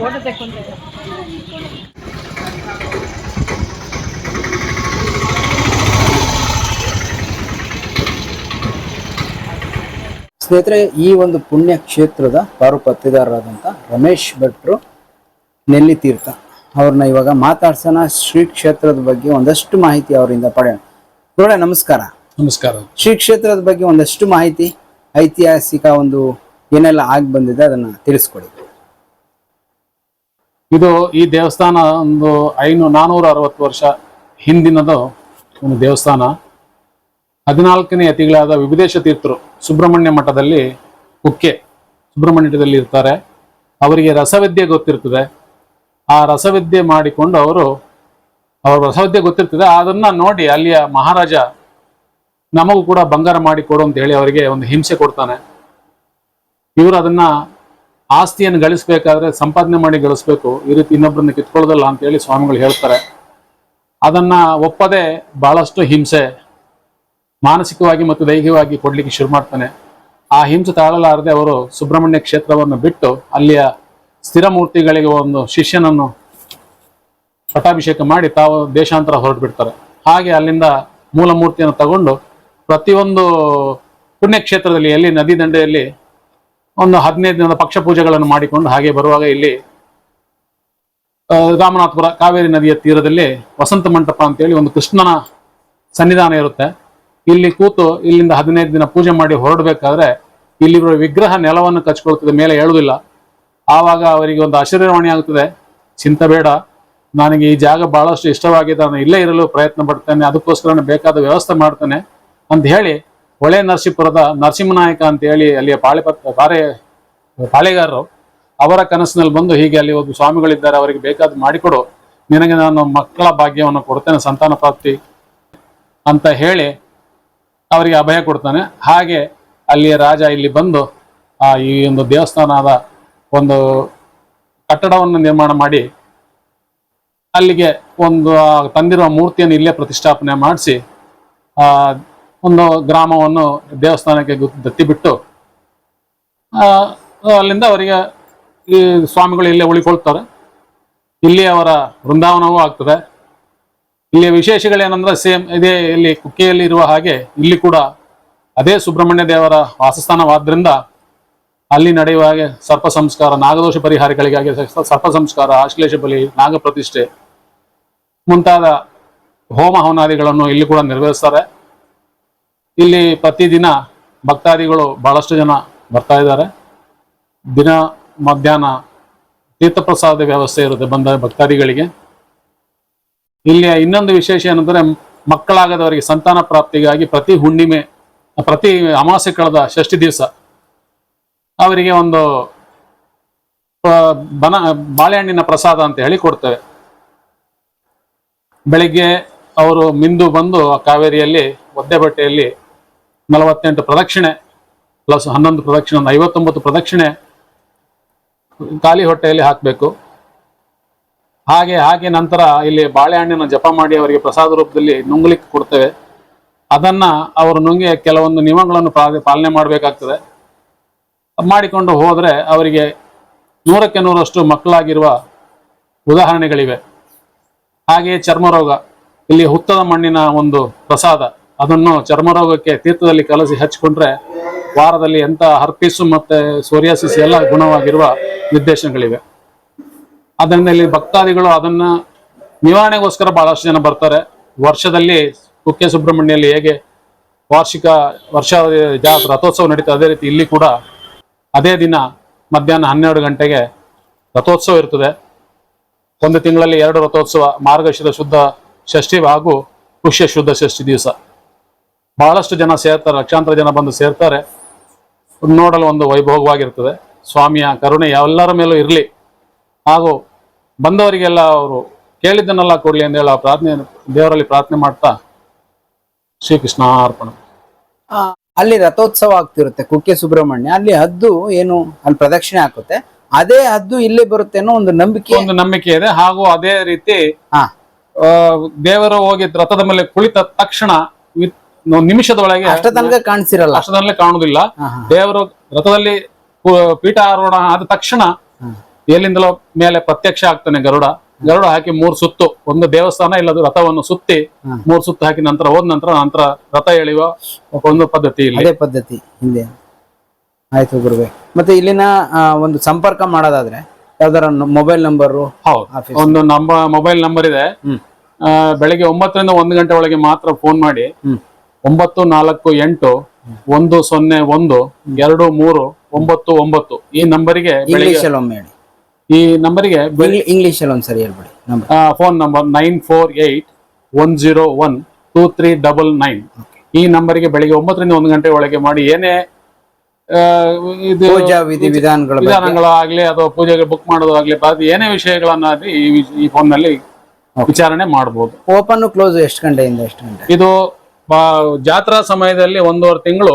Photo ತೆಕ್ಕೊಂತ ಸ್ನೇಹಿತರೆ ಈ ಒಂದು ಪುಣ್ಯ ಕ್ಷೇತ್ರದ ಪಾರು ಪತ್ತೆದಾರರಾದಂಥ ರಮೇಶ್ ಭಟ್ರು ನೆಲ್ಲಿ ತೀರ್ಥ ಅವ್ರನ್ನ ಇವಾಗ ಮಾತಾಡ್ಸೋಣ. ಶ್ರೀ ಕ್ಷೇತ್ರದ ಬಗ್ಗೆ ಒಂದಷ್ಟು ಮಾಹಿತಿ ಅವರಿಂದ ಪಡೆಯೋಣ. ನೋಡ ನಮಸ್ಕಾರ. ನಮಸ್ಕಾರ. ಶ್ರೀ ಕ್ಷೇತ್ರದ ಬಗ್ಗೆ ಒಂದಷ್ಟು ಮಾಹಿತಿ ಐತಿಹಾಸಿಕ ಒಂದು ಏನೆಲ್ಲ ಆಗಿ ಬಂದಿದೆ ಅದನ್ನ ತಿಳಿಸ್ಕೊಡಿ. ಇದು ಈ ದೇವಸ್ಥಾನ ಒಂದು ಐನೂ ನಾನೂರ ಅರವತ್ತು ವರ್ಷ ಹಿಂದಿನದು ಒಂದು ದೇವಸ್ಥಾನ. ಹದಿನಾಲ್ಕನೇ ಅತಿಗಳಾದ ವಿಭದೇಶ ತೀರ್ಥರು ಸುಬ್ರಹ್ಮಣ್ಯ ಮಠದಲ್ಲಿ ಕುಕ್ಕೆ ಸುಬ್ರಹ್ಮಣ್ಯದಲ್ಲಿ ಇರ್ತಾರೆ. ಅವರಿಗೆ ರಸವಿದ್ಯೆ ಗೊತ್ತಿರ್ತದೆ. ಆ ರಸವಿದ್ಯೆ ಮಾಡಿಕೊಂಡು ಅವರು ಅವ್ರ ರಸವಿದ್ಯೆ ಗೊತ್ತಿರ್ತದೆ. ಅದನ್ನ ನೋಡಿ ಅಲ್ಲಿಯ ಮಹಾರಾಜ ನಮಗೂ ಕೂಡ ಬಂಗಾರ ಮಾಡಿ ಕೊಡು ಅಂತ ಹೇಳಿ ಅವರಿಗೆ ಒಂದು ಹಿಂಸೆ ಕೊಡ್ತಾನೆ. ಇವರು ಅದನ್ನ ಆಸ್ತಿಯನ್ನು ಗಳಿಸ್ಬೇಕಾದ್ರೆ ಸಂಪಾದನೆ ಮಾಡಿ ಗಳಿಸ್ಬೇಕು. ಈ ರೀತಿ ಇನ್ನೊಬ್ಬರನ್ನ ಕಿತ್ಕೊಳ್ಳೋದಲ್ಲ ಅಂತ ಹೇಳಿ ಸ್ವಾಮಿಗಳು ಹೇಳ್ತಾರೆ. ಅದನ್ನ ಒಪ್ಪದೆ ಬಹಳಷ್ಟು ಹಿಂಸೆ ಮಾನಸಿಕವಾಗಿ ಮತ್ತು ದೈಹಿಕವಾಗಿ ಕೊಡ್ಲಿಕ್ಕೆ ಶುರು ಮಾಡ್ತಾನೆ. ಆ ಹಿಂಸೆ ತಾಳಲಾರದೆ ಅವರು ಸುಬ್ರಹ್ಮಣ್ಯ ಕ್ಷೇತ್ರವನ್ನು ಬಿಟ್ಟು ಅಲ್ಲಿಯ ಸ್ಥಿರ ಮೂರ್ತಿಗಳಿಗೆ ಒಂದು ಶಿಷ್ಯನನ್ನು ಪಟಾಭಿಷೇಕ ಮಾಡಿ ತಾವು ದೇಶಾಂತರ ಹೊರಟು ಬಿಡ್ತಾರೆ ಹಾಗೆ ಅಲ್ಲಿಂದ ಮೂಲ ಮೂರ್ತಿಯನ್ನು ತಗೊಂಡು ಪ್ರತಿಯೊಂದು ಪುಣ್ಯಕ್ಷೇತ್ರದಲ್ಲಿ ಎಲ್ಲಿ ನದಿ ದಂಡೆಯಲ್ಲಿ ಒಂದು ಹದಿನೈದು ದಿನದ ಪಕ್ಷ ಪೂಜೆಗಳನ್ನು ಮಾಡಿಕೊಂಡು ಹಾಗೆ ಬರುವಾಗ ಇಲ್ಲಿ ರಾಮನಾಥಪುರ ಕಾವೇರಿ ನದಿಯ ತೀರದಲ್ಲಿ ವಸಂತ ಮಂಟಪ ಅಂತೇಳಿ ಒಂದು ಕೃಷ್ಣನ ಸನ್ನಿಧಾನ ಇರುತ್ತೆ. ಇಲ್ಲಿ ಕೂತು ಇಲ್ಲಿಂದ ಹದಿನೈದು ದಿನ ಪೂಜೆ ಮಾಡಿ ಹೊರಡಬೇಕಾದ್ರೆ ಇಲ್ಲಿರುವ ವಿಗ್ರಹ ನೆಲವನ್ನು ಕಚ್ಕೊಳ್ತದೆ, ಮೇಲೆ ಹೇಳುವುದಿಲ್ಲ ಆವಾಗ ಅವರಿಗೆ ಒಂದು ಆಶೀರ್ವಾಣಿ ಆಗುತ್ತದೆ, ಚಿಂತೆ ಬೇಡ, ನನಗೆ ಈ ಜಾಗ ಬಹಳಷ್ಟು ಇಷ್ಟವಾಗಿದೆ ನಾನು ಇಲ್ಲೇ ಇರಲು ಪ್ರಯತ್ನ ಪಡ್ತೇನೆ ಅದಕ್ಕೋಸ್ಕರ ಬೇಕಾದ ವ್ಯವಸ್ಥೆ ಮಾಡ್ತೇನೆ ಅಂತ ಹೇಳಿ ಹೊಳೆ ನರಸೀಪುರದ ನರಸಿಂಹನಾಯಕ ಅಂತ ಹೇಳಿ ಅಲ್ಲಿಯ ಪಾಳೆ ಪಾರೆ ಪಾಳೆಗಾರರು, ಅವರ ಕನಸಿನಲ್ಲಿ ಬಂದು ಹೀಗೆ ಅಲ್ಲಿ ಒಬ್ಬ ಸ್ವಾಮಿಗಳಿದ್ದಾರೆ, ಅವರಿಗೆ ಬೇಕಾದ ಮಾಡಿಕೊಡು. ನಿನಗೆ ನಾನು ಮಕ್ಕಳ ಭಾಗ್ಯವನ್ನು ಕೊಡ್ತೇನೆ, ಸಂತಾನ ಪ್ರಾಪ್ತಿ ಅಂತ ಹೇಳಿ ಅವರಿಗೆ ಅಭಯ ಕೊಡ್ತಾನೆ. ಹಾಗೆ ಅಲ್ಲಿಯ ರಾಜ ಇಲ್ಲಿ ಬಂದು ಆ ಈ ಒಂದು ದೇವಸ್ಥಾನದ ಒಂದು ಕಟ್ಟಡವನ್ನು ನಿರ್ಮಾಣ ಮಾಡಿ ಅಲ್ಲಿಗೆ ಒಂದು ತಂದಿರುವ ಮೂರ್ತಿಯನ್ನು ಇಲ್ಲೇ ಪ್ರತಿಷ್ಠಾಪನೆ ಮಾಡಿಸಿ ಒಂದು ಗ್ರಾಮವನ್ನು ದೇವಸ್ಥಾನಕ್ಕೆ ದತ್ತಿ ಬಿಟ್ಟು ಅಲ್ಲಿಂದ ಅವರಿಗೆ ಈ ಸ್ವಾಮಿಗಳು ಇಲ್ಲೇ ಉಳಿಕೊಳ್ತಾರೆ. ಇಲ್ಲಿ ಅವರ ವೃಂದಾವನವೂ ಆಗ್ತದೆ. ಇಲ್ಲಿಯ ವಿಶೇಷಗಳೇನಂದ್ರೆ ಸೇಮ್ ಇದೇ ಇಲ್ಲಿ ಕುಕ್ಕೆಯಲ್ಲಿ ಇರುವ ಹಾಗೆ ಇಲ್ಲಿ ಕೂಡ ಅದೇ ಸುಬ್ರಹ್ಮಣ್ಯ ದೇವರ ವಾಸಸ್ಥಾನವಾದ್ರಿಂದ ಅಲ್ಲಿ ನಡೆಯುವ ಹಾಗೆ ಸರ್ಪ ಸಂಸ್ಕಾರ, ನಾಗದೋಷ ಪರಿಹಾರಗಳಿಗಾಗಿ ಸರ್ಪ ಸಂಸ್ಕಾರ, ಆಶ್ಲೇಷ ಬಲಿ ನಾಗ ಪ್ರತಿಷ್ಠೆ ಮುಂತಾದ ಹೋಮ ಹವನಾದಿಗಳನ್ನು ಇಲ್ಲಿ ಕೂಡ ನೆರವೇರಿಸ್ತಾರೆ. ಇಲ್ಲಿ ಪ್ರತಿದಿನ ಭಕ್ತಾದಿಗಳು ಬಹಳಷ್ಟು ಜನ ಬರ್ತಾ ಇದ್ದಾರೆ. ದಿನ ಮಧ್ಯಾಹ್ನ ತೀರ್ಥಪ್ರಸಾದ ವ್ಯವಸ್ಥೆ ಇರುತ್ತೆ ಬಂದ ಭಕ್ತಾದಿಗಳಿಗೆ. ಇಲ್ಲಿ ಇನ್ನೊಂದು ವಿಶೇಷ ಏನಂದ್ರೆ ಮಕ್ಕಳಾಗದವರಿಗೆ ಸಂತಾನ ಪ್ರಾಪ್ತಿಗಾಗಿ ಪ್ರತಿ ಹುಣ್ಣಿಮೆ, ಪ್ರತಿ ಅಮಾವಾಸ್ಯೆ ಕಳೆದ ಷಷ್ಠಿ ದಿವಸ ಅವರಿಗೆ ಒಂದು ಬನ, ಬಾಳೆಹಣ್ಣಿನ ಪ್ರಸಾದ ಅಂತ ಹೇಳಿ ಕೊಡ್ತೇವೆ. ಬೆಳಿಗ್ಗೆ ಅವರು ಮಿಂದು ಬಂದು ಕಾವೇರಿಯಲ್ಲಿ ಒದ್ದೆ ಬಟ್ಟೆಯಲ್ಲಿ ನಲವತ್ತೆಂಟು ಪ್ರದಕ್ಷಿಣೆ ಪ್ಲಸ್ ಹನ್ನೊಂದು ಪ್ರದಕ್ಷಿಣೆ, ಒಂದು ಐವತ್ತೊಂಬತ್ತು ಪ್ರದಕ್ಷಿಣೆ ಖಾಲಿ ಹೊಟ್ಟೆಯಲ್ಲಿ ಹಾಕಬೇಕು. ಹಾಗೆ ಹಾಗೆ ನಂತರ ಇಲ್ಲಿ ಬಾಳೆಹಣ್ಣಿನ ಜಪ ಮಾಡಿ ಅವರಿಗೆ ಪ್ರಸಾದ ರೂಪದಲ್ಲಿ ನುಂಗ್ಲಿಕ್ಕೆ ಕೊಡ್ತೇವೆ. ಅದನ್ನ ಅವರು ನುಂಗಿ ಕೆಲವೊಂದು ನಿಯಮಗಳನ್ನು ಪಾಲನೆ ಮಾಡಬೇಕಾಗ್ತದೆ. ಮಾಡಿಕೊಂಡು ಹೋದರೆ ಅವರಿಗೆ ನೂರಕ್ಕೆ ನೂರಷ್ಟು ಮಕ್ಕಳಾಗಿರುವ ಉದಾಹರಣೆಗಳಿವೆ. ಹಾಗೆಯೇ ಚರ್ಮರೋಗ, ಇಲ್ಲಿ ಹುತ್ತದ ಮಣ್ಣಿನ ಒಂದು ಪ್ರಸಾದ. ಅದನ್ನು ಚರ್ಮರೋಗಕ್ಕೆ ತೀರ್ಥದಲ್ಲಿ ಕಲಸಿ ಹಚ್ಚಿಕೊಂಡ್ರೆ ವಾರದಲ್ಲಿ ಎಂತ ಹರ್ಪಿಸು ಮತ್ತೆ ಸೋರಿಯಾಸಿಸ್ ಎಲ್ಲ ಗುಣವಾಗಿರುವ ನಿರ್ದೇಶನಗಳಿವೆ. ಅದರಿಂದ ಇಲ್ಲಿ ಭಕ್ತಾದಿಗಳು ಅದನ್ನ ನಿವಾರಣೆಗೋಸ್ಕರ ಬಹಳಷ್ಟು ಜನ ಬರ್ತಾರೆ. ವರ್ಷದಲ್ಲಿ ಕುಕ್ಕೆ ಸುಬ್ರಹ್ಮಣ್ಯಲ್ಲಿ ಹೇಗೆ ವಾರ್ಷಿಕ ವರ್ಷ ರಥೋತ್ಸವ ನಡೀತದೆ, ಅದೇ ರೀತಿ ಇಲ್ಲಿ ಕೂಡ ಅದೇ ದಿನ ಮಧ್ಯಾಹ್ನ ಹನ್ನೆರಡು ಗಂಟೆಗೆ ರಥೋತ್ಸವ ಇರ್ತದೆ. ಒಂದು ತಿಂಗಳಲ್ಲಿ ಎರಡು ರಥೋತ್ಸವ, ಮಾರ್ಗಶಿರ ಶುದ್ಧ ಷಷ್ಠಿ ಹಾಗೂ ಪುಷ್ಯ ಶುದ್ಧ ಷಷ್ಠಿ ದಿವಸ. ಬಹಳಷ್ಟು ಜನ ಸೇರ್ತಾರೆ ಲಕ್ಷಾಂತರ ಜನ ಬಂದು ಸೇರ್ತಾರೆ. ನೋಡಲು ಒಂದು ವೈಭೋಗವಾಗಿರ್ತದೆ. ಸ್ವಾಮಿಯ ಕರುಣೆ ಎಲ್ಲರ ಮೇಲೂ ಇರಲಿ. ಹಾಗೂ ಬಂದವರಿಗೆಲ್ಲ ಅವರು ಕೇಳಿದ್ದನ್ನೆಲ್ಲ ಕೊಡಲಿ ಅಂತ ಹೇಳಿ ಆ ಪ್ರಾರ್ಥನೆ ದೇವರಲ್ಲಿ ಪ್ರಾರ್ಥನೆ ಮಾಡ್ತಾ ಶ್ರೀಕೃಷ್ಣ ಅರ್ಪಣ. ಅಲ್ಲಿ ರಥೋತ್ಸವ ಆಗ್ತಿರುತ್ತೆ ಕುಕ್ಕೆ ಸುಬ್ರಹ್ಮಣ್ಯ. ಅಲ್ಲಿ ಹದ್ದು ಏನು ಅಲ್ಲಿ ಪ್ರದಕ್ಷಿಣೆ ಹಾಕುತ್ತೆ. ಅದೇ ಹದ್ದು ಇಲ್ಲೇ ಬರುತ್ತೆ ಅನ್ನೋ ಒಂದು ನಂಬಿಕೆ. ಒಂದು ನಂಬಿಕೆ ಇದೆ. ಹಾಗೂ ಅದೇ ರೀತಿ ದೇವರು ಹೋಗಿ ರಥದ ಮೇಲೆ ಕುಳಿತ ತಕ್ಷಣ ನಿಮಿಷದೊಳಗೆ ಅಷ್ಟ ತನಕ ಕಾಣಿಸಿರಲ್ಲ ಅಷ್ಟದಲ್ಲೇ ಹಾ. ದೇವರು ರಥದಲ್ಲಿ ಪೀಠ ಆರೋಹಣ ಆದ ತಕ್ಷಣ ಎಲ್ಲಿಂದಲೋ ಮೇಲೆ ಪ್ರತ್ಯಕ್ಷ ಆಗ್ತಾನೆ ಗರುಡ. ಗರುಡ ಹಾಕಿ ಮೂರ್ ಸುತ್ತು. ಒಂದು ದೇವಸ್ಥಾನ ಇಲ್ಲದ ರಥವನ್ನು ಸುತ್ತಿ ಮೂರ್ ಸುತ್ತು ಹಾಕಿ ನಂತರ ಹೋದ ನಂತರ ನಂತರ ರಥ ಎಳೆಯುವ ಒಂದು ಪದ್ಧತಿ ಇಲ್ಲಿ. ಪದ್ಧತಿ ಹಿಂದೆ. ಆಯ್ತು ಗುರುವೆ. ಮತ್ತೆ ಇಲ್ಲಿನ ಒಂದು ಸಂಪರ್ಕ ಮಾಡೋದಾದ್ರೆ ಯಾವ್ದಾರ ಮೊಬೈಲ್ ನಂಬರ್ ಹೌದು. ಒಂದು ನಮ್ಮ ಮೊಬೈಲ್ ನಂಬರ್ ಇದೆ. ಬೆಳಿಗ್ಗೆ ಒಂಬತ್ತರಿಂದ ಒಂದು ಗಂಟೆ ಒಳಗೆ ಮಾತ್ರ ಫೋನ್ ಮಾಡಿ. ಒಂಬತ್ತು ನಾಲ್ಕು ಎಂಟು ಒಂದು ಸೊನ್ನೆ ಒಂದು ಎರಡು ಮೂರು ಒಂಬತ್ತು ಒಂಬತ್ತು. ಈ ನಂಬರಿಗೆ ಹೇಳಿ. ಈ ನಂಬರಿಗೆ ಇಂಗ್ಲಿಷ್ ಅಲ್ಲಿ ಒಂದ್ಸರಿ ಹೇಳ್ಬಿಡಿ. Phone number nine four eight one zero one two three double nine. ಈ ನಂಬರಿಗೆ ಬೆಳಿಗ್ಗೆ ಒಂಬತ್ತರಿಂದ ಒಂದು ಗಂಟೆ ಒಳಗೆ ಮಾಡಿ. ಏನೇ ಇದು ವಿಧಿ ವಿಧಾನಗಳ ವಿಧಾನಗಳಾಗ್ಲಿ ಅಥವಾ ಪೂಜೆಗೆ ಬುಕ್ ಮಾಡೋದಾಗ್ಲಿ ಅದು ಏನೇ ವಿಷಯಗಳನ್ನ ಈ ಈ ಫೋನ್ನಲ್ಲಿ ವಿಚಾರಣೆ ಮಾಡಬಹುದು ಓಪನ್ ಕ್ಲೋಸ್ ಎಷ್ಟು ಗಂಟೆಯಿಂದ ಎಷ್ಟು ಗಂಟೆ? ಇದು ಜಾತ್ರಾ ಸಮಯದಲ್ಲಿ ಒಂದೂವರೆ ತಿಂಗಳು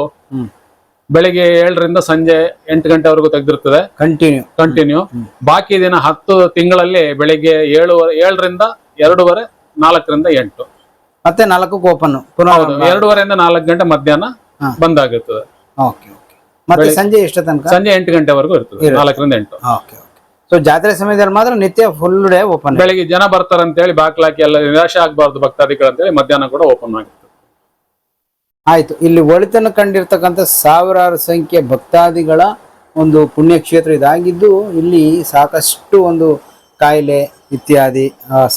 ಬೆಳಿಗ್ಗೆ ಏಳರಿಂದ ಸಂಜೆ ಎಂಟು ಗಂಟೆವರೆಗೂ ತೆಗೆದಿರ್ತದೆ ಕಂಟಿನ್ಯೂ ಕಂಟಿನ್ಯೂ ಬಾಕಿ ದಿನ ಹತ್ತು ತಿಂಗಳಲ್ಲಿ ಬೆಳಿಗ್ಗೆ ಏಳು ಏಳರಿಂದ ಎರಡೂವರೆ ನಾಲ್ಕರಿಂದ ಎಂಟು. ಮತ್ತೆ ನಾಲ್ಕು ಓಪನ್ ಪುನಃ ಎರಡೂವರೆಯಿಂದ ನಾಲ್ಕು ಗಂಟೆ ಮಧ್ಯಾಹ್ನ. ಬಂದ್ ಆಗಿರ್ತದೆ ಮತ್ತೆ ಸಂಜೆ ಎಷ್ಟು ತನಕ? ಸಂಜೆ ಎಂಟು ಗಂಟೆವರೆಗೂ ಇರ್ತದೆ ನಾಲ್ಕರಿಂದ ಎಂಟು. ಸೊ ಜಾತ್ರೆ ಸಮಯದಲ್ಲಿ ಮಾತ್ರ ನಿತ್ಯ ಫುಲ್ ಡೇ ಓಪನ್ ಬೆಳಿಗ್ಗೆ ಜನ ಬರ್ತಾರೆ ಅಂತ ಹೇಳಿ ಬಾಕ್ಲಾಕಿ ಎಲ್ಲ ನಿರಾಶೆ ಆಗಬಾರ್ದು ಭಕ್ತಾದಿಗಳು ಅಂತ ಹೇಳಿ ಮಧ್ಯಾಹ್ನ ಕೂಡ ಓಪನ್ ಆಗಿರ್ತದೆ ಆಯ್ತು. ಇಲ್ಲಿ ಒಳಿತನ ಕಂಡಿರ್ತಕ್ಕಂಥ ಸಾವಿರಾರು ಸಂಖ್ಯೆ ಭಕ್ತಾದಿಗಳ ಒಂದು ಪುಣ್ಯಕ್ಷೇತ್ರ ಇದಾಗಿದ್ದು, ಇಲ್ಲಿ ಸಾಕಷ್ಟು ಒಂದು ಕಾಯಿಲೆ ಇತ್ಯಾದಿ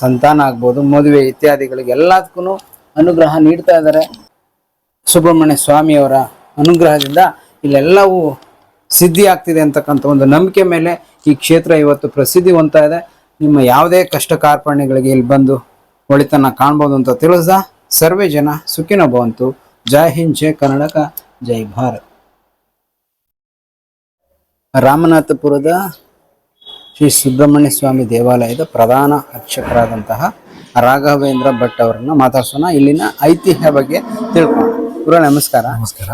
ಸಂತಾನ ಆಗ್ಬೋದು, ಮದುವೆ ಇತ್ಯಾದಿಗಳಿಗೆ ಎಲ್ಲದಕ್ಕೂ ಅನುಗ್ರಹ ನೀಡ್ತಾ ಇದ್ದಾರೆ. ಸುಬ್ರಹ್ಮಣ್ಯ ಸ್ವಾಮಿಯವರ ಅನುಗ್ರಹದಿಂದ ಇಲ್ಲೆಲ್ಲವೂ ಸಿದ್ಧಿ ಆಗ್ತಿದೆ ಅಂತಕ್ಕಂಥ ಒಂದು ನಂಬಿಕೆ ಮೇಲೆ ಈ ಕ್ಷೇತ್ರ ಇವತ್ತು ಪ್ರಸಿದ್ಧಿ ಹೊಂತಾ ಇದೆ. ನಿಮ್ಮ ಯಾವುದೇ ಕಷ್ಟ ಕಾರ್ಪಣ್ಯಗಳಿಗೆ ಇಲ್ಲಿ ಬಂದು ಒಳಿತನ್ನ ಕಾಣ್ಬೋದು ಅಂತ ತಿಳಿಸ್ದ ಸರ್ವೇ ಜನ ಸುಖಿನ ಭವಂತು. ಜೈ ಹಿಂದ್ ಜೈ ಕರ್ನಾಟಕ ಜೈ ಭಾರತ್. ರಾಮನಾಥಪುರದ ಶ್ರೀ ಸುಬ್ರಹ್ಮಣ್ಯ ಸ್ವಾಮಿ ದೇವಾಲಯದ ಪ್ರಧಾನ ಅರ್ಚಕರಾದಂತಹ ರಾಘವೇಂದ್ರ ಭಟ್ ಅವರನ್ನ ಮಾತಾಡ್ಸೋಣ. ಇಲ್ಲಿನ ಐತಿಹ್ಯ ಬಗ್ಗೆ ತಿಳ್ಕೊಳ್ಳೋಣ. ಗುರು ನಮಸ್ಕಾರ. ನಮಸ್ಕಾರ.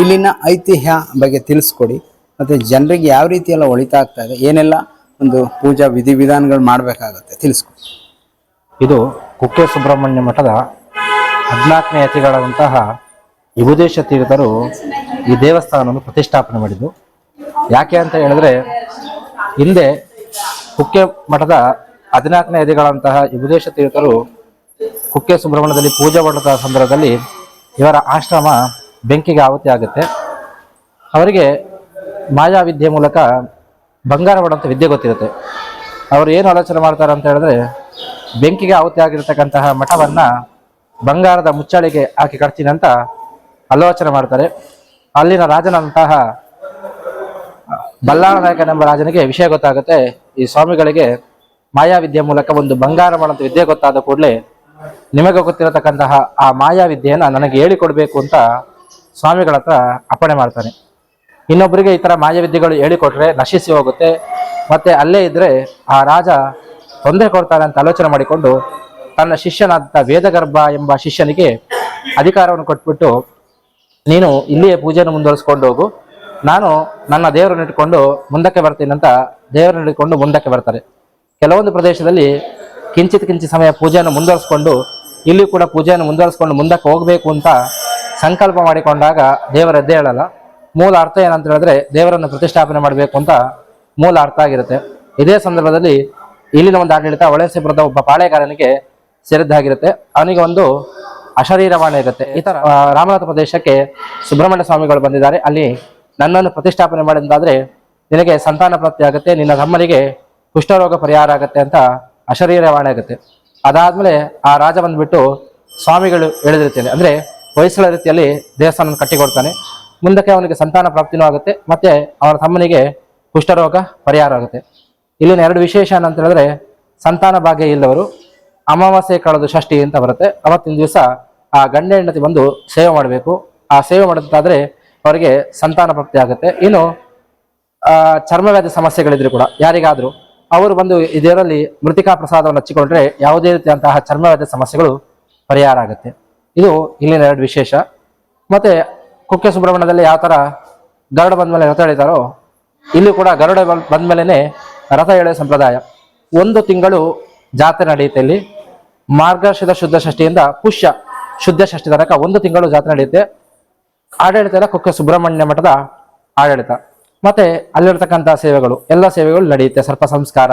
ಇಲ್ಲಿನ ಐತಿಹ್ಯ ಬಗ್ಗೆ ತಿಳಿಸ್ಕೊಡಿ. ಮತ್ತೆ ಜನರಿಗೆ ಯಾವ ರೀತಿ ಎಲ್ಲ ಒಳಿತಾ ಆಗ್ತಾ ಇದೆ ಏನೆಲ್ಲ ಒಂದು ಪೂಜಾ ವಿಧಿವಿಧಾನಗಳು ಮಾಡಬೇಕಾಗತ್ತೆ ತಿಳಿಸ್ಕೊಡಿ. ಇದು ಕುಕ್ಕೆ ಸುಬ್ರಹ್ಮಣ್ಯ ಮಠದ ಹದಿನಾಲ್ಕನೇ ಅತಿಗಳಾದಂತಹ ವಿಭುದೇಶ ತೀರ್ಥರು ಈ ದೇವಸ್ಥಾನವನ್ನು ಪ್ರತಿಷ್ಠಾಪನೆ ಮಾಡಿದ್ದು ಯಾಕೆ ಅಂತ ಹೇಳಿದ್ರೆ, ಹಿಂದೆ ಕುಕ್ಕೆ ಮಠದ ಹದಿನಾಲ್ಕನೇ ಯತಿಗಳಂತಹ ವಿಭುದೇಶ ತೀರ್ಥರು ಕುಕ್ಕೆ ಸುಬ್ರಹ್ಮಣ್ಯದಲ್ಲಿ ಪೂಜೆ ಮಾಡಿದ ಸಂದರ್ಭದಲ್ಲಿ ಇವರ ಆಶ್ರಮ ಬೆಂಕಿಗೆ ಆಹುತಿ ಆಗುತ್ತೆ. ಅವರಿಗೆ ಮಾಯಾವಿದ್ಯೆ ಮೂಲಕ ಬಂಗಾರ ಮಾಡುವಂಥ ವಿದ್ಯೆ ಗೊತ್ತಿರುತ್ತೆ. ಅವರು ಏನು ಆಲೋಚನೆ ಮಾಡ್ತಾರೆ ಅಂತ ಹೇಳಿದ್ರೆ, ಬೆಂಕಿಗೆ ಆಹುತಿ ಆಗಿರತಕ್ಕಂತಹ ಮಠವನ್ನ ಬಂಗಾರದ ಮುಚ್ಚಾಳಿಗೆ ಹಾಕಿ ಕಟ್ತೀನಿ ಅಂತ ಆಲೋಚನೆ ಮಾಡ್ತಾರೆ. ಅಲ್ಲಿನ ರಾಜನಂತಹ ಬಲ್ಲಾಳ ನಾಯಕನೆಂಬ ರಾಜನಿಗೆ ವಿಷಯ ಗೊತ್ತಾಗುತ್ತೆ. ಈ ಸ್ವಾಮಿಗಳಿಗೆ ಮಾಯಾವಿದ್ಯೆ ಮೂಲಕ ಒಂದು ಬಂಗಾರ ಮಾಡುವಂಥ ವಿದ್ಯೆ ಗೊತ್ತಾದ ಕೂಡಲೇ ನಿಮಗೆ ಗೊತ್ತಿರತಕ್ಕಂತಹ ಆ ಮಾಯಾವಿದ್ಯೆಯನ್ನ ನನಗೆ ಹೇಳಿಕೊಡ್ಬೇಕು ಅಂತ ಸ್ವಾಮಿಗಳ ಹತ್ರ ಅಪ್ಪಣೆ ಮಾಡ್ತಾನೆ ಇನ್ನೊಬ್ಬರಿಗೆ ಈ ಥರ ಮಾಯಾವಿದ್ಯೆಗಳು ಹೇಳಿಕೊಟ್ರೆ ನಶಿಸಿ ಹೋಗುತ್ತೆ. ಮತ್ತೆ ಅಲ್ಲೇ ಇದ್ರೆ ಆ ರಾಜ ತೊಂದರೆ ಕೊಡ್ತಾನೆ ಅಂತ ಆಲೋಚನೆ ಮಾಡಿಕೊಂಡು ತನ್ನ ಶಿಷ್ಯನಾದ ವೇದಗರ್ಭ ಎಂಬ ಶಿಷ್ಯನಿಗೆ ಅಧಿಕಾರವನ್ನು ಕೊಟ್ಬಿಟ್ಟು, ನೀನು ಇಲ್ಲಿಯೇ ಪೂಜೆಯನ್ನು ಮುಂದುವರಿಸ್ಕೊಂಡು ಹೋಗು. ನಾನು ನನ್ನ ದೇವರನ್ನು ಇಟ್ಕೊಂಡು ಮುಂದಕ್ಕೆ ಬರ್ತೀನಿ ಅಂತ ದೇವರನ್ನು ಇಟ್ಕೊಂಡು ಮುಂದಕ್ಕೆ ಬರ್ತಾರೆ. ಕೆಲವೊಂದು ಪ್ರದೇಶದಲ್ಲಿ ಕಿಂಚಿತ್ ಕಿಂಚಿತ್ ಸಮಯ ಪೂಜೆಯನ್ನು ಮುಂದುವರಿಸ್ಕೊಂಡು ಇಲ್ಲಿ ಕೂಡ ಪೂಜೆಯನ್ನು ಮುಂದುವರಿಸ್ಕೊಂಡು ಮುಂದಕ್ಕೆ ಹೋಗಬೇಕು ಅಂತ ಸಂಕಲ್ಪ ಮಾಡಿಕೊಂಡಾಗ ದೇವರದ್ದೇ ಹೇಳಲ್ಲ. ಮೂಲ ಅರ್ಥ ಏನಂತ ಹೇಳಿದ್ರೆ ದೇವರನ್ನು ಪ್ರತಿಷ್ಠಾಪನೆ ಮಾಡಬೇಕು ಅಂತ ಮೂಲ ಅರ್ಥ ಆಗಿರುತ್ತೆ. ಇದೇ ಸಂದರ್ಭದಲ್ಲಿ ಇಲ್ಲಿನ ಒಂದು ಆಡಳಿತ ಒಳಸಿಪುರದ ಒಬ್ಬ ಪಾಳೆಗಾರನಿಗೆ ಸೇರಿದ್ದಾಗಿರುತ್ತೆ ಅವನಿಗೆ ಒಂದು ಅಶರೀರವಾಣಿ ಇರುತ್ತೆ. ಈ ತರ ರಾಮನಾಥ ಪ್ರದೇಶಕ್ಕೆ ಸುಬ್ರಹ್ಮಣ್ಯ ಸ್ವಾಮಿಗಳು ಬಂದಿದ್ದಾರೆ. ಅಲ್ಲಿ ನನ್ನನ್ನು ಪ್ರತಿಷ್ಠಾಪನೆ ಮಾಡಿದ್ದಾದ್ರೆ ನಿನಗೆ ಸಂತಾನ ಪ್ರಾಪ್ತಿ ಆಗುತ್ತೆ, ನಿನ್ನ ತಮ್ಮನಿಗೆ ಕುಷ್ಠರೋಗ ಪರಿಹಾರ ಆಗುತ್ತೆ ಅಂತ ಅಶರೀರವಾಣಿ ಆಗುತ್ತೆ. ಅದಾದ್ಮೇಲೆ ಆ ರಾಜ ಬಂದ್ಬಿಟ್ಟು ಸ್ವಾಮಿಗಳು ಹೇಳಿದ ರೀತಿಯಲ್ಲಿ ಅಂದ್ರೆ ಹೊಯ್ಸಳ ರೀತಿಯಲ್ಲಿ ದೇವಸ್ಥಾನ ಕಟ್ಟಿಕೊಡ್ತಾನೆ. ಮುಂದಕ್ಕೆ ಅವನಿಗೆ ಸಂತಾನ ಪ್ರಾಪ್ತಿನೂ ಆಗುತ್ತೆ, ಮತ್ತೆ ಅವನ ತಮ್ಮನಿಗೆ ಕುಷ್ಠರೋಗ ಪರಿಹಾರ ಆಗುತ್ತೆ. ಇಲ್ಲಿನ ಎರಡು ವಿಶೇಷ ಏನಂತ ಹೇಳಿದ್ರೆ, ಸಂತಾನ ಭಾಗ್ಯ ಇಲ್ಲವರು ಅಮಾವಾಸ್ಯೆ ಕಳೆದು ಷಷ್ಠಿ ಅಂತ ಬರುತ್ತೆ. ಅವತ್ತಿನ ದಿವಸ ಆ ಗಂಡ ಹೆಂಡತಿ ಬಂದು ಸೇವೆ ಮಾಡಬೇಕು. ಆ ಸೇವೆ ಮಾಡೋದಾದ್ರೆ ಅವರಿಗೆ ಸಂತಾನ ಪ್ರಾಪ್ತಿ ಆಗುತ್ತೆ. ಇನ್ನು ಚರ್ಮವ್ಯಾಧಿ ಸಮಸ್ಯೆಗಳಿದ್ರು ಕೂಡ ಯಾರಿಗಾದರೂ ಅವರು ಬಂದು ಇದರಲ್ಲಿ ಮೃತಿಕಾ ಪ್ರಸಾದವನ್ನು ಹಚ್ಚಿಕೊಂಡ್ರೆ ಯಾವುದೇ ರೀತಿಯಂತಹ ಚರ್ಮವ್ಯಾಧಿ ಸಮಸ್ಯೆಗಳು ಪರಿಹಾರ ಆಗುತ್ತೆ. ಇದು ಇಲ್ಲಿನ ಎರಡು ವಿಶೇಷ. ಮತ್ತೆ ಕುಕ್ಕೆ ಸುಬ್ರಹ್ಮಣ್ಯದಲ್ಲಿ ಯಾವ ಥರ ಗರುಡ ಬಂದ್ಮೇಲೆ ರಥ ಎಳಿತಾರೋ, ಇಲ್ಲಿ ಕೂಡ ಗರುಡ ಬಂದ ಮೇಲೆ ರಥ ಎಳೆಯೋ ಸಂಪ್ರದಾಯ. ಒಂದು ತಿಂಗಳು ಜಾತ್ರೆ ನಡೆಯುತ್ತೆ ಇಲ್ಲಿ. ಮಾರ್ಗಶಿರ ಶುದ್ಧ ಷಷ್ಠಿಯಿಂದ ಪುಷ್ಯ ಶುದ್ಧ ಷಷ್ಠಿ ತನಕ ಒಂದು ತಿಂಗಳು ಜಾತ್ರೆ ನಡೆಯುತ್ತೆ. ಆಡಳಿತ ಎಲ್ಲ ಕುಕ್ಕೆ ಸುಬ್ರಹ್ಮಣ್ಯ ಮಠದ ಆಡಳಿತ. ಮತ್ತೆ ಅಲ್ಲಿರ್ತಕ್ಕಂಥ ಸೇವೆಗಳು, ಎಲ್ಲ ಸೇವೆಗಳು ನಡೆಯುತ್ತೆ. ಸರ್ಪ ಸಂಸ್ಕಾರ,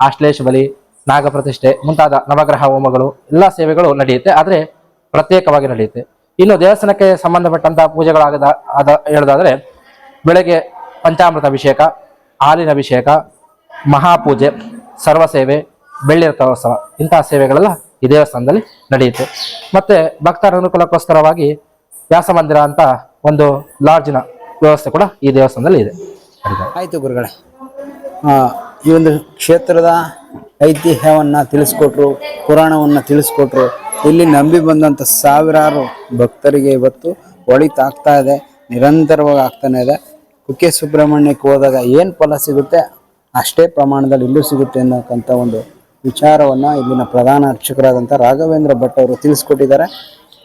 ಆಶ್ಲೇಷ ಬಲಿ, ನಾಗ ಪ್ರತಿಷ್ಠೆ, ಮುಂತಾದ ನವಗ್ರಹ ಹೋಮಗಳು, ಎಲ್ಲ ಸೇವೆಗಳು ನಡೆಯುತ್ತೆ. ಆದರೆ ಪ್ರತ್ಯೇಕವಾಗಿ ನಡೆಯುತ್ತೆ. ಇನ್ನು ದೇವಸ್ಥಾನಕ್ಕೆ ಸಂಬಂಧಪಟ್ಟಂತಹ ಪೂಜೆಗಳಾಗದ ಅದ ಹೇಳೋದಾದ್ರೆ ಬೆಳಗ್ಗೆ ಪಂಚಾಮೃತ ಅಭಿಷೇಕ, ಹಾಲಿನ ಅಭಿಷೇಕ, ಮಹಾಪೂಜೆ ಸರ್ವಸೇವೆ ಬೆಳ್ಳಿ ಕಲೋತ್ಸವ ಇಂತಹ ಸೇವೆಗಳೆಲ್ಲ ಈ ದೇವಸ್ಥಾನದಲ್ಲಿ ನಡೆಯುತ್ತೆ. ಮತ್ತೆ ಭಕ್ತರ ಅನುಕೂಲಕ್ಕೋಸ್ಕರವಾಗಿ ವ್ಯಾಸ ಮಂದಿರ ಅಂತ ಒಂದು ಲಾಡ್ಜಿನ ವ್ಯವಸ್ಥೆ ಕೂಡ ಈ ದೇವಸ್ಥಾನದಲ್ಲಿ ಇದೆ. ಆಯಿತು ಗುರುಗಳೇ. ಈ ಒಂದು ಕ್ಷೇತ್ರದ ಐತಿಹ್ಯವನ್ನು ತಿಳಿಸ್ಕೊಟ್ರು, ಪುರಾಣವನ್ನು ತಿಳಿಸ್ಕೊಟ್ರು, ಇಲ್ಲಿ ನಂಬಿ ಬಂದಂಥ ಸಾವಿರಾರು ಭಕ್ತರಿಗೆ ಇವತ್ತು ಒಳಿತಾಗ್ತಾ ಇದೆ, ನಿರಂತರವಾಗಿ ಆಗ್ತಾನೆ ಇದೆ. ಕುಕ್ಕೆ ಸುಬ್ರಹ್ಮಣ್ಯಕ್ಕೆ ಹೋದಾಗ ಏನು ಫಲ ಸಿಗುತ್ತೆ? ಅಷ್ಟೇ ಪ್ರಮಾಣದಲ್ಲಿ ಇಲ್ಲೂ ಸಿಗುತ್ತೆ ಅನ್ನೋಕ್ಕಂಥ ಒಂದು ವಿಚಾರವನ್ನು ಇಲ್ಲಿನ ಪ್ರಧಾನ ಅರ್ಚಕರಾದಂಥ ರಾಘವೇಂದ್ರ ಭಟ್ ಅವರು ತಿಳಿಸ್ಕೊಟ್ಟಿದ್ದಾರೆ.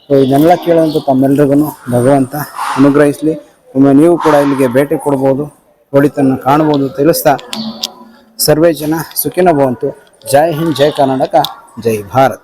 ಸೊ ಇದನ್ನೆಲ್ಲ ಕೇಳುವಂಥ ತಮ್ಮೆಲ್ರಿಗೂ ಭಗವಂತ ಅನುಗ್ರಹಿಸಲಿ. ಒಮ್ಮೆ ನೀವು ಕೂಡ ಇಲ್ಲಿಗೆ ಭೇಟಿ ಕೊಡ್ಬೋದು ಒಳಿತನ್ನು ಕಾಣ್ಬೋದು ತಿಳಿಸ್ತಾ ಸರ್ವೇ ಜನ ಸುಖಿನ ಭವಂತು. ಜೈ ಹಿಂದ್, ಜೈ ಕರ್ನಾಟಕ, ಜೈ ಭಾರತ್.